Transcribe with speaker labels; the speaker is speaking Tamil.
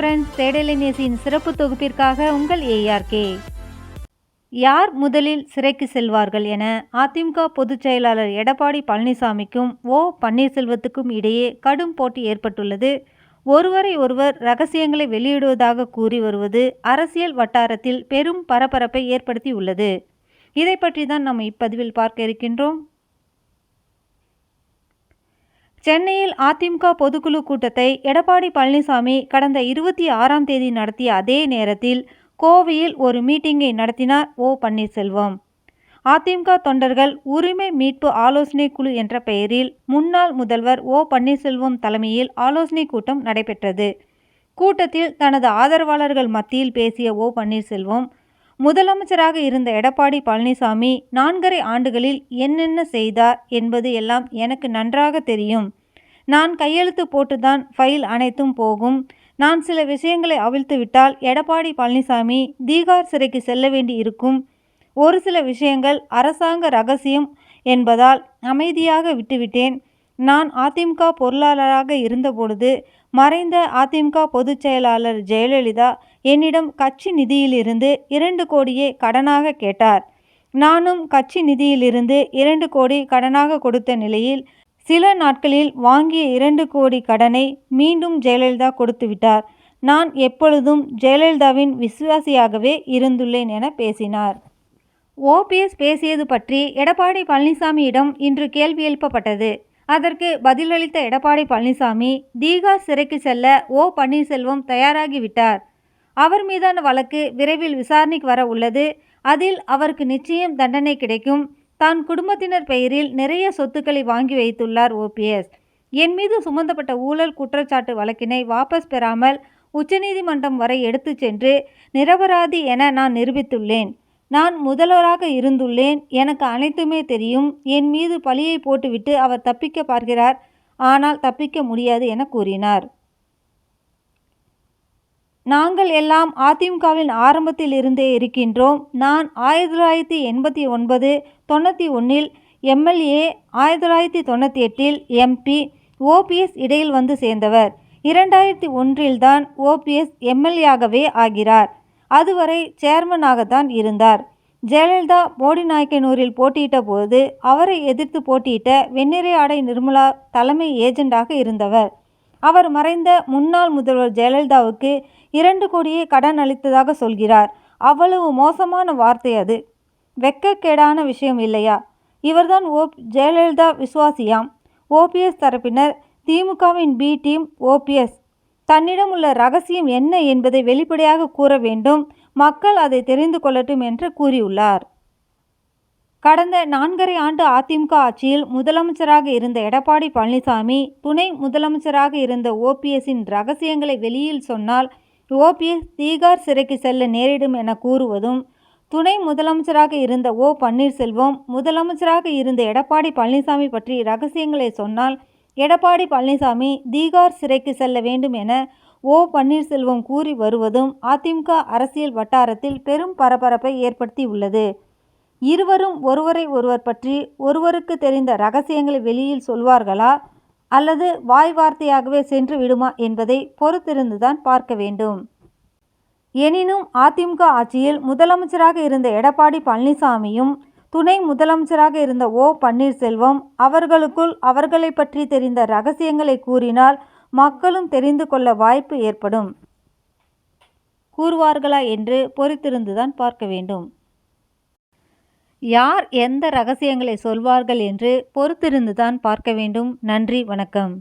Speaker 1: ஃப்ரெண்ட்ஸ் நேசியின் சிறப்பு தொகுப்பிற்காக உங்கள் ஏஆர்கே யார் முதலில் சிறைக்கு செல்வார்கள் என அதிமுக பொதுச் செயலாளர் எடப்பாடி பழனிசாமிக்கும் ஓ பன்னீர்செல்வத்துக்கும் இடையே கடும் போட்டி ஏற்பட்டுள்ளது ஒருவரை ஒருவர் ரகசியங்களை வெளியிடுவதாக கூறி வருவது அரசியல் வட்டாரத்தில் பெரும் பரபரப்பை ஏற்படுத்தியுள்ளது இதை பற்றி தான் நம்ம இப்பதிவில் பார்க்க இருக்கின்றோம் சென்னையில் அதிமுக பொதுக்குழு கூட்டத்தை எடப்பாடி பழனிசாமி கடந்த இருபத்தி ஆறாம் தேதி நடத்திய அதே நேரத்தில் கோவையில் ஒரு மீட்டிங்கை நடத்தினார் ஓ பன்னீர்செல்வம் அதிமுக தொண்டர்கள் உரிமை மீட்பு ஆலோசனை குழு என்ற பெயரில் முன்னாள் முதல்வர் ஓ பன்னீர்செல்வம் தலைமையில் ஆலோசனை கூட்டம் நடைபெற்றது கூட்டத்தில் தனது ஆதரவாளர்கள் மத்தியில் பேசிய ஓ பன்னீர்செல்வம் முதலமைச்சராக இருந்த எடப்பாடி பழனிசாமி நான்கரை ஆண்டுகளில் என்னென்ன செய்தார் என்பது எல்லாம் எனக்கு நன்றாக தெரியும் நான் கையெழுத்து போட்டுதான் ஃபைல் அனைத்தும் போகும் நான் சில விஷயங்களை அவிழ்த்து விட்டால் எடப்பாடி பழனிசாமி தீகார் சிறைக்கு செல்ல வேண்டி இருக்கும் ஒரு சில விஷயங்கள் அரசாங்க ரகசியம் என்பதால் அமைதியாக விட்டுவிட்டேன் நான் அதிமுக பொருளாளராக இருந்தபொழுது மறைந்த அதிமுக பொதுச் செயலாளர் ஜெயலலிதா என்னிடம் கட்சி நிதியிலிருந்து இரண்டு கோடியே கடனாக கேட்டார் நானும் கட்சி நிதியிலிருந்து இரண்டு கோடி கடனாக கொடுத்த நிலையில் சில நாட்களில் வாங்கிய இரண்டு கோடி கடனை மீண்டும் ஜெயலலிதா கொடுத்துவிட்டார் நான் எப்பொழுதும் ஜெயலலிதாவின் விசுவாசியாகவே இருந்துள்ளேன் என பேசினார் ஓபிஎஸ் பேசியது பற்றி எடப்பாடி பழனிசாமியிடம் இன்று கேள்வி எழுப்பப்பட்டது அதற்கு பதிலளித்த எடப்பாடி பழனிசாமி தீகா சிறைக்கு செல்ல ஓ பன்னீர்செல்வம் தயாராகிவிட்டார் அவர் மீதான வழக்கு விரைவில் விசாரணைக்கு வர உள்ளது அதில் அவருக்கு நிச்சயம் தண்டனை கிடைக்கும் தான் குடும்பத்தினர் பெயரில் நிறைய சொத்துக்களை வாங்கி வைத்துள்ளார் ஓபிஎஸ் என் மீது சுமந்தப்பட்ட ஊழல் குற்றச்சாட்டு வழக்கினை வாபஸ் பெறாமல் உச்சநீதிமன்றம் வரை எடுத்து சென்று நிரபராதி என நான் நிரூபித்துள்ளேன் நான் முதல்வராக இருந்துள்ளேன் எனக்கு அனைத்துமே தெரியும் என் மீது பழியை போட்டுவிட்டு அவர் தப்பிக்க பார்க்கிறார் ஆனால் தப்பிக்க முடியாது என கூறினார் நாங்கள் எல்லாம் அதிமுகவின் ஆரம்பத்தில் இருந்தே இருக்கின்றோம் நான் ஆயிரத்தி தொள்ளாயிரத்தி எண்பத்தி ஒன்பது தொண்ணூற்றி ஒன்றில் எம்எல்ஏ ஆயிரத்தி தொள்ளாயிரத்தி தொண்ணூற்றி எட்டில் எம்பி ஓபிஎஸ் இடையில் வந்து சேர்ந்தவர் இரண்டாயிரத்தி ஒன்றில்தான் ஓபிஎஸ் எம்எல்ஏ ஆகவே ஆகிறார் அதுவரை சேர்மனாகத்தான் இருந்தார் ஜெயலலிதா போடி நாயக்கனூரில் போட்டியிட்ட போது அவரை எதிர்த்து போட்டியிட்ட வெண்ணிறை ஆடை நிர்மலா தலைமை ஏஜெண்டாக இருந்தவர் அவர் மறைந்த முன்னாள் முதல்வர் ஜெயலலிதாவுக்கு இரண்டு கோடியே கடன் அளித்ததாக சொல்கிறார் அவ்வளவு மோசமான வார்த்தை அது வெக்கக்கேடான விஷயம் இல்லையா இவர்தான் ஓ ஜெயலலிதா விஸ்வாசியாம் ஓபிஎஸ் தரப்பினர் திமுகவின் பி டீம் ஓபிஎஸ் தன்னிடம் உள்ள ரகசியம் என்ன என்பதை வெளிப்படையாக கூற வேண்டும் மக்கள் அதை தெரிந்து கொள்ளட்டும் என்று கூறியுள்ளார் கடந்த நான்கரை ஆண்டு அதிமுக ஆட்சியில் முதலமைச்சராக இருந்த எடப்பாடி பழனிசாமி துணை முதலமைச்சராக இருந்த ஓபிஎஸ்ஸின் ரகசியங்களை வெளியில் சொன்னால் ஓபிஎஸ் தீகார் சிறைக்கு செல்ல நேரிடும் என கூறுவதும் துணை முதலமைச்சராக இருந்த ஓ பன்னீர்செல்வம் முதலமைச்சராக இருந்த எடப்பாடி பழனிசாமி பற்றி ரகசியங்களை சொன்னால் எடப்பாடி பழனிசாமி தீகார் சிறைக்கு செல்ல வேண்டும் என ஓ பன்னீர்செல்வம் கூறி வருவதும் அதிமுக அரசியல் வட்டாரத்தில் பெரும் பரபரப்பை ஏற்படுத்தியுள்ளது இருவரும் ஒருவரை ஒருவர் பற்றி ஒருவருக்கு தெரிந்த ரகசியங்களை வெளியில் சொல்வார்களா அல்லது வாய் வார்த்தையாகவே சென்று விடுமா என்பதை பொறுத்திருந்துதான் பார்க்க வேண்டும் எனினும் அதிமுக ஆட்சியில் முதலமைச்சராக இருந்த எடப்பாடி பழனிசாமியும் துணை முதலமைச்சராக இருந்த ஓ பன்னீர்செல்வம் அவர்களுக்குள் அவர்களை பற்றி தெரிந்த ரகசியங்களை கூறினால் மக்களும் தெரிந்து கொள்ள வாய்ப்பு ஏற்படும் கூறுவார்களா என்று பொறுத்திருந்துதான் பார்க்க வேண்டும் யார் எந்த ரகசியங்களை சொல்வார்கள் என்று பொறுத்திருந்துதான் பார்க்க வேண்டும் நன்றி வணக்கம்